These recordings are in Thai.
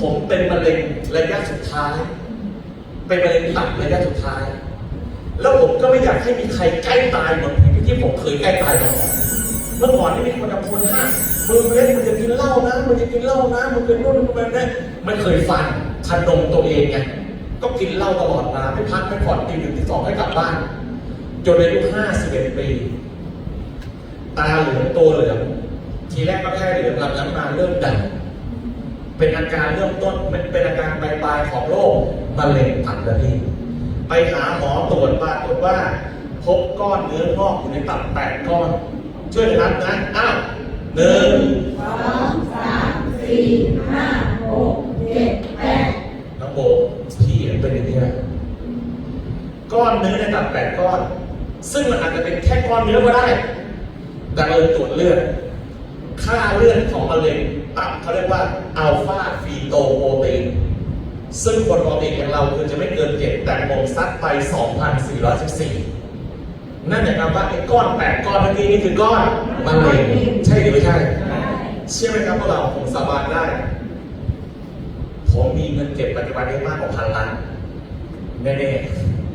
ผมเป็นมะเร็งระยะสุดท้าย เป็นมะเร็งตับระยะสุดท้าย แล้วผมก็ไม่อยากให้มีใครใกล้ตายเหมือนที่ผมเคยใกล้ตายมาก่อนเมื่อก่อนนี่มีคนตะโกนห้ามมึงเล่นมึงจะกินเหล้านะมึงจะกินเหล้านะมึงเป็นนู่นมึงเป็นนี่ไม่เคยฟังขนมตัวเองไงก็กินเหล้าตลอดมาไม่พักไม่ผ่อนตีหนึ่งตีสองให้กลับบ้านจนอายุห้าสิบเอ็ดปี ตาเหลืองตัวเหลืองทีแรกก็แค่เหลืองหลังๆมาเริ่มดำ เป็นอาการเริ่มต้นเป็นเป็นอาการปลายๆของโรคมะเร็งตับแล้วพี่ไปหาหมอตรวจปรากฏว่า พบก้อนเนื้องอกอยู่ในตับแปดก้อน ช่วยกันนับนะอ้าวหนึ่งสองสามสี่ห้าหกเจ็ดแปดน้องโบพี่เป็นอย่างนี้ก้อนเนื้อในตับแปดก้อน ซึ่งมันอาจจะเป็นแค่ก้อนเนื้อก็ได้ แต่เราตรวจเลือด ค่าเลือดของมะเร็งตับเขาเรียกว่าอัลฟาฟีโตโปรตีนซึ่งคนปกติอย่างเราคือจะไม่เกินเจ็ดแต่ผมซัดไป 2,414 นั่นหมายความว่าไอ้ก้อนแปดก้อนเมื่อกี้นี่คือก้อนมะเร็งใช่หรือไม่ใช่ เชื่อไหมครับพว่าเราผมสาบานได้ ผมมีเงินเก็บปัจจุบันนี้มากกว่าพันล้านแน่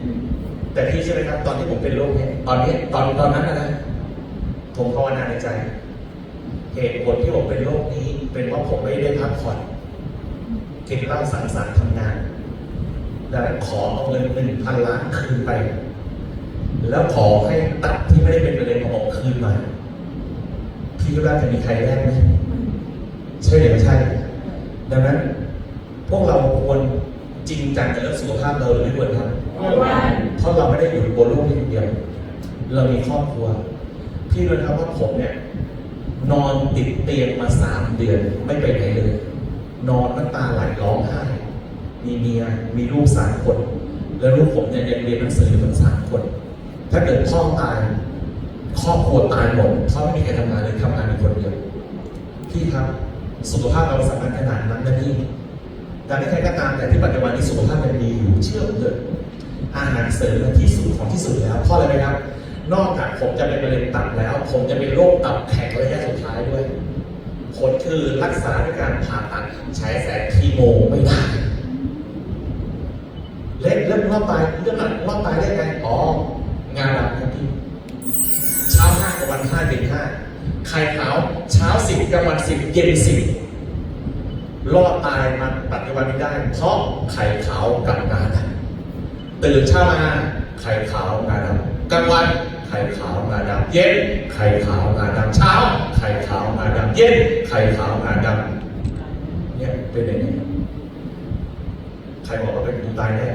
ๆแต่พี่เชื่อไหมครับ ตอนที่ผมเป็นโรคเนี่ยตอนนี้ตอนตอนนั้นนะนะผมภาวนาในใจ เหตุผลที่ผมเป็นโรคนี้ เป็นเพราะผมไม่ได้พักผ่อนกินเหล้าสังสรรค์ทำงานดังนั้นขอเอาเงินหนึ่งพันล้านคืนไป แล้วขอให้ตับที่ไม่ได้เป็นมะเร็งของผมคืนมาพี่คิดว่าจะมีใครแลกไหมใช่หรือไม่ใช่ ดังนั้น พวกเราควรจริงจังกับเรื่องสุขภาพเราหรือไม่ควรครับวันเพราะเราไม่ได้อยู่บนโลกนี้คนเดียว เรามีครอบครัว พี่รู้นะครับว่าผมเนี่ย นอนติดเตียงมาสามเดือนไม่ไปไหนเลย นอนน้ำตาไหลร้องไห้มีเมียมีลูกสามคน แล้วลูกผมเนี่ยยังเรียนหนังสือทั้งสามคน ถ้าเกิดพ่อตายครอบครัวตายหมดเพราะไม่มีใครทำงานเลยทำงานเป็นคนเดียวพี่ครับสุขภาพเราสำคัญขนาดนั้นนะพี่แต่ไม่ใครก็ตามแต่ที่ปัจจุบันนี้สุขภาพยังดีอยู่เชื่อมเถอะอาหารเสริมที่สุดของที่สุดแล้วเพราะอะไรไหมครับ นอกจากผมจะเป็นมะเร็งตับแล้ว ผมจะเป็นโรคตับแข็งระยะสุดท้ายด้วย ผลคือรักษาด้วยการผ่าตัดใช้แสงคีโมไม่ได้เล่นเรื่องว่าตายเรื่องหลังว่าตายได้ไงอ๋องานหลักครับพี่เช้าห้ากับวันห้าเย็นห้าไข่ขาวเช้าสิบกลางวันสิบเย็นสิบรอดตายมาปัจจุบันนี้ได้ เพราะไข่ขาวกับงาดตื่นเช้ามาไข่ขาวงาดำกลางวัน ข่ขาวงาดำเย็น ไข่ขาวงาดำเช้า ไข่ขาวงาดำเย็น ไข่ขาวงาดำเนี่ยเป็นอย่างนี้ใครบอกว่าเป็นกูตายแน่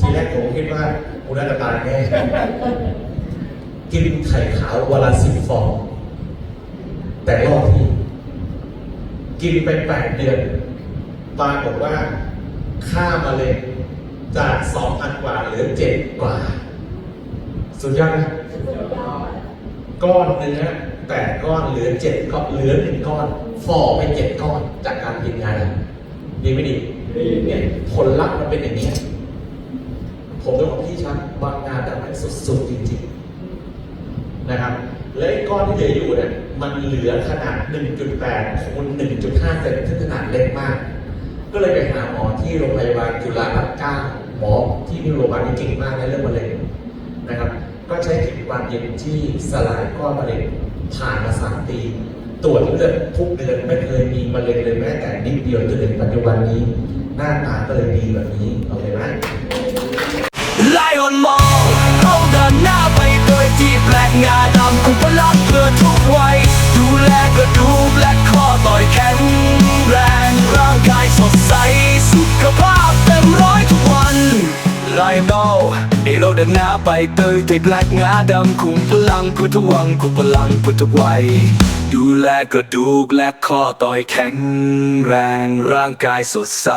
ทีแรกผมคิดว่ากูน่าจะตายแน่กินไข่ขาววันละสิบฟอง แต่รอบที่ กินไปแปดเดือนปรากฏว่า ค่ามะเร็งจากสองพันก ว่าเหลือเจ็ดกว่า สุดยอดไหมก้อนเนื้อแปดก้อนเหลือเจ็ดก้อนเหลือหนึ่งก้อนฝ่อไปเจ็ดก้อนจากการกินงานดีไม่ดีเนี่ยผลลัพธ์มันเป็นอย่างนี้ ผมต้องบอกที่ชัดบางงานแต่มันสุดๆจริงๆนะครับ และไอ้ก้อนที่เหลืออยู่เนี่ยมันเหลือขนาด 1.8คูณ1.5เซนซึ่งขนาดเล็กมาก ก็เลยไปหาหมอที่โรงพยาบาลจุฬาลัตน์เก้า หมอที่นี่โรงพยาบาลนี้เก่งมากในเรื่องมะเร็งนะครับ ก็ใช้ขีดวันเย็นที่สลายก้อนมะเร็งผ่านมาสามปีตรวจเลือดทุกเดือนไม่เคยมีมะเร็งเลยแม้แต่นิดเดียวจนถึงปัจจุบันนี้ หน้าตาก็เลยดีแบบนี้โอเคไหมไลออนมองเขาเดินหน้าไปโดยที่แปลกงาดำอุปลักษณ์เพื่อทุกวัย ออนเอเราเดินหน้าไปเตยที่แปลกงาดำคุมพลังพุทธวังคุมพลังพุทธไวัย ดูแลกระดูกและข้อต่อยแข็งแรงร่างกายสดใส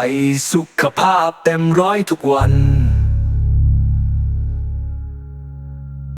สุขภาพเต็มร้อยทุกวัน